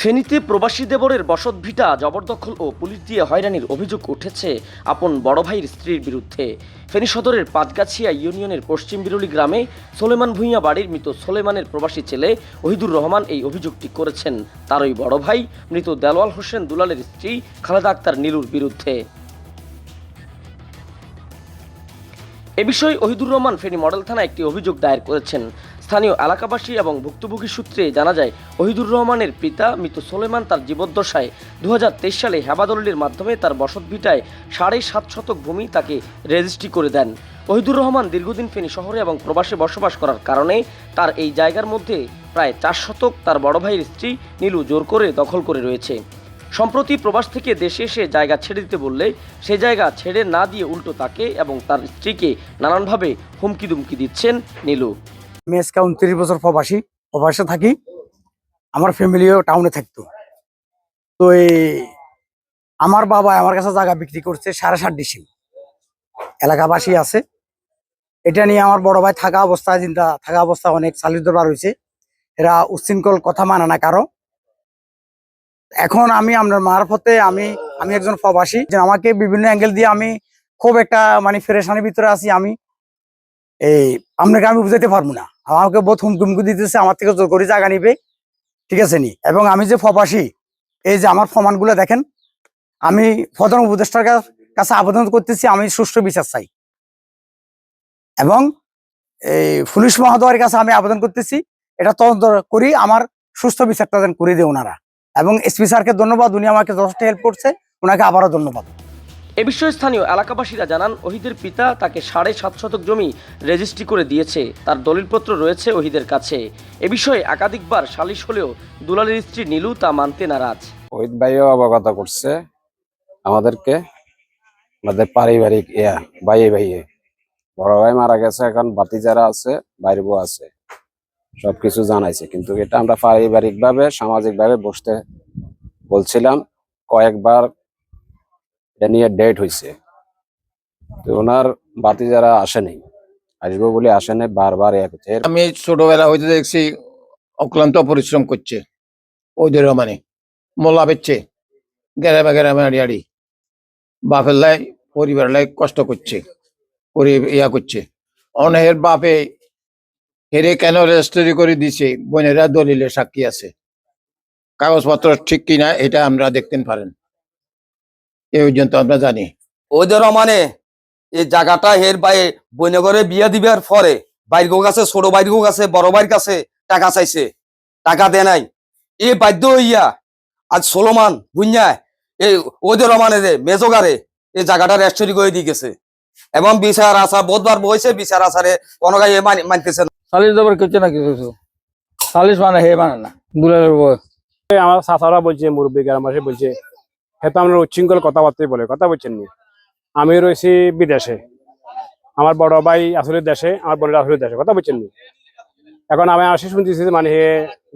ফেনীতে প্রবাসী দেবরের বসত ভিটা জবরদখল ও পুলিশ দিয়ে হয়রানির অভিযোগ উঠেছে আপন বড় ভাইয়ের স্ত্রীর বিরুদ্ধে। ফেনী সদরের পাঁচগাছিয়া ইউনিয়নের পশ্চিম বিরুলি গ্রামে সোলেমান ভূঁইয়া বাড়ির মৃত সোলেমানের প্রবাসী ছেলে ওহিদুর রহমান এই অভিযোগটি করেছেন। তার ওই বড় ভাই, মৃত দেলোয়াল হোসেন দুলালের স্ত্রী খালেদা আক্তার নীলুর বিরুদ্ধে। এ বিষয়ে ওহিদুর রহমান ফেনী মডেল থানায় একটি অভিযোগ দায়ের করেছেন। স্থানীয় এলাকাবাসী এবং ভুক্তভোগী সূত্রে জানা যায়, ওহিদুর রহমানের পিতা মৃত সোলেমান তার জীবদ্দশায় দু হাজার তেইশ সালে হেবাদলির মাধ্যমে তার বসতভিটায় সাড়ে সাত শতক ভূমি তাকে রেজিস্ট্রি করে দেন। ওহিদুর রহমান দীর্ঘদিন ফেনী শহরে এবং প্রবাসে বসবাস করার কারণে তার এই জায়গার মধ্যে প্রায় চার শতক তার বড় ভাইয়ের স্ত্রী নীলু জোর করে দখল করে রয়েছে। সম্প্রতি প্রবাস থেকে দেশে এসে জায়গা ছেড়ে দিতে বললে, সে জায়গা ছেড়ে না দিয়ে উল্টো তাকে এবং তার স্ত্রীকে নানানভাবে হুমকি দুমকি দিচ্ছেন নীলু। আজকে উনত্রিশ বছর প্রবাসী, প্রবাসে থাকি। আমার ফ্যামিলিও টাউনে থাকতো। তো এই আমার বাবা আমার কাছে জায়গা বিক্রি করছে সাড়ে সাত ডিসিম এলাকাবাসী আছে। এটা নিয়ে আমার বড় ভাই থাকা অবস্থায় চিন্তা থাকা অবস্থা অনেক চালিত হয়েছে এরা উচ্ছৃঙ্খল কথা মানে না কারও। এখন আমি আপনার মারফতে আমি আমি একজন প্রবাসী। আমাকে বিভিন্ন অ্যাঙ্গেল দিয়ে আমি খুব একটা মানে ফেরেশানির ভিতরে আছি আমি। এই, আপনাকে আমি বুঝাইতে পারব না। আমাকে বহুত হুমকি হুমকি দিতেছে, আমার থেকে জোর করে জায়গা নিবে। ঠিক আছে নি? এবং আমি যে ফপাসি এই যে আমার প্রমাণগুলো দেখেন, আমি প্রধান উপদেষ্টার কাছে আবেদন করতেছি, আমি সুষ্ঠু বিচার চাই। এবং এই পুলিশ মহোদয়ের কাছে আমি আবেদন করতেছি, এটা তদন্ত করি, আমার সুস্থ বিচারটা করে দেয় ওনারা। এবং এসপি স্যারকে ধন্যবাদ, উনি আমাকে যথেষ্ট হেল্প করছে, ওনাকে আবারও ধন্যবাদ। এ বিষয়ে স্থানীয় এলাকাবাসীরা জানান, ওহিদের পিতা তাকে সাড়ে সাত শতক জমি রেজিস্ট্রি করে দিয়েছে। তার দলিলপত্র রয়েছে ওহিদের কাছে। এ বিষয়ে একাধিকবার সালিশ হলেও দুলালের স্ত্রী নীলু তা মানতে নারাজ। ওহিদ ভাইও অবগত করছে আমাদেরকে, আমাদের পারিবারিক ইয়া ভাইয়ে ভাইয়ে বড় ভাই মারা গেছে এখন বাতি যারা আছে বাইরে বউ আছে, সবকিছু জানাইছে। কিন্তু এটা আমরা পারিবারিক ভাবে সামাজিক ভাবে বসতে বলছিলাম, কয়েকবার এটা নিয়ে ডেট হয়েছে তো ওনার বাতি যারা আসেনি আসব বলে আসে আসেনি বারবার এক হচ্ছে। আমি ছোটবেলা হইতে দেখছি, অক্লান্ত পরিশ্রম করছে। ওইদের মানে মোল্লা বেচছে গ্যারামে গ্যারামে আড়ি আড়ি। বাপের লাই পরিবার লাই কষ্ট করছে, করে ইয়া করছে। অনেকের বাপে হেরে কেন রেজিস্ট্রি করে দিছে, বোনেরা দলিলে সাক্ষী আছে। কাগজপত্র ঠিক কিনা, এটা আমরা দেখতে পারেন। এই পর্যন্ত আমরা জানি। ওদের মানে এই জায়গাটা হের বাই বইনগরে বিয়া দিবার পরে বাইর কাছে ছোট বাইর কাছে বড় বাইর কাছে টাকা চাইছে। টাকা দেয় নাই। এ বাধ্য হইয়া আজ সোলোমান বুঝা এই ওদের মানে রে মেজোগারে এই জায়গাটা রেস্টরি করে দিয়ে গেছে। এবং বিচার আসার বহুতবার বইছে বিচার আসারে কোনো গায়ে মানতেছে না। সালিশ দেবার করছে না কিছু সালিশ মানে হে মানে না দুলালের আমার চাচারা বলছে মুরব্বী গ্রামবাসী বলছে হয়তো আমরা উচ্ছৃঙ্খল কথাবার্তাই বলে, কথা বলছেন নি। আমি রয়েছি বিদেশে। আমার বড় ভাই আসলে দেশে, আমার বোনের আসলে দেশে, কথা বলছেন নি। এখন আমি আসি শুনতেছি মানে হে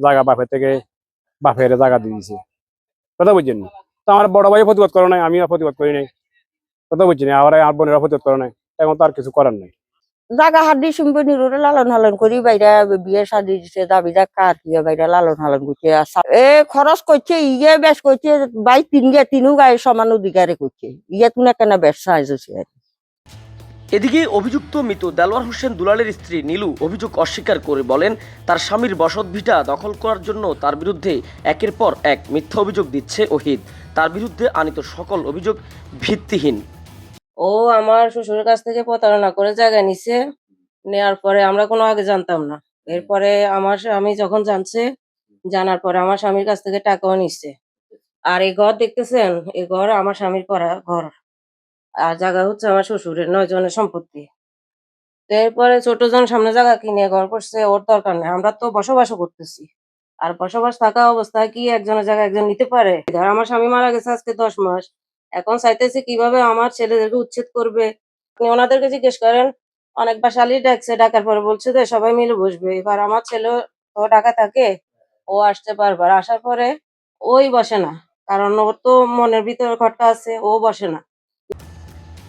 জায়গা বাপের থেকে, বাপের জায়গা দিয়ে দিছে কথা বলছেন নি। তো আমার বড় ভাই প্রতিবাদ করে নাই, আমিও প্রতিবাদ করি নাই। কথা বলছি না আবার আমার বোনেরা প্রতিবাদ করে নাই। এখন তো আর কিছু করার নাই। জাগা দিয়ে শুনবে নিরুরে লালন হালন করি বাইরা, বিয়ে শাদি দিছে দাবিদা কার দিয়ে বাইরা, লালন হালন করছে। এ খরচ করছে ইয়ে বেশ করছে, বাই তিন গে তিনু গায়ে সমান অধিকারে করছে। ইয়ে তুমি কেন বেশ সাহায্য এদিকে অভিযুক্ত মৃত দেলোয়ার হোসেন দুলালের স্ত্রী নীলু অভিযোগ অস্বীকার করে বলেন, তার স্বামীর বসতভিটা দখল করার জন্য তার বিরুদ্ধে একের পর এক মিথ্যা অভিযোগ দিচ্ছে ওহিদ। তার বিরুদ্ধে আনিত সকল অভিযোগ ভিত্তিহীন। ও আমার শ্বশুরের কাছ থেকে প্রতারণা করে জায়গা নিছে। নেওয়ার পরে আমরা কোনো আগে জানতাম না। এরপরে আমার স্বামী যখন জানছে জানার পরে আমার স্বামীর কাছ থেকে টাকাও নিচ্ছে আর এই ঘর দেখতেছেন এই ঘর আমার স্বামীর করা ঘর। আর জায়গা হচ্ছে আমার শ্বশুরের নয় জনের সম্পত্তি। তো এরপরে ছোট জন সামনে জায়গা কিনে ঘর করছে ওর দরকার নেই। আমরা তো বসবাসও করতেছি। আর বসবাস থাকা অবস্থায় কি একজনের জায়গা একজন নিতে পারে? ধর আমার স্বামী মারা গেছে আজকে দশ মাস। এখন চাইতেছে কীভাবে আমার ছেলেদেরকে উচ্ছেদ করবে। ওনাদেরকে জিজ্ঞেস করেন অনেকবার শালি ডাকছে, ডাকার পরে বলছে যে সবাই মিলে বসবে। এবার আমার ছেলে তো ডাকা থাকে, ও আসতে পারবার আসার পরে ওই বসে না, কারণ ওর তো মনের ভিতরে খটকা আছে, ও বসে না।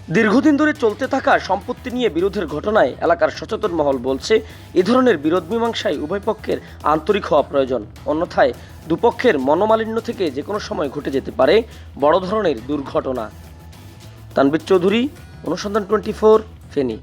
দীর্ঘদিন ধরে চলতে থাকা সম্পত্তি নিয়ে বিরোধের ঘটনায় এলাকার সচেতন মহল বলছে, এ ধরনের বিরোধ মীমাংসায় উভয় পক্ষের আন্তরিক হওয়া প্রয়োজন। অন্যথায় দুপক্ষের মনোমালিন্য থেকে যে কোনো সময় ঘটে যেতে পারে, বড় ধরনের দুর্ঘটনা। তানবীর চৌধুরী, অনুসন্ধান টোয়েন্টি ফোর, ফেনী।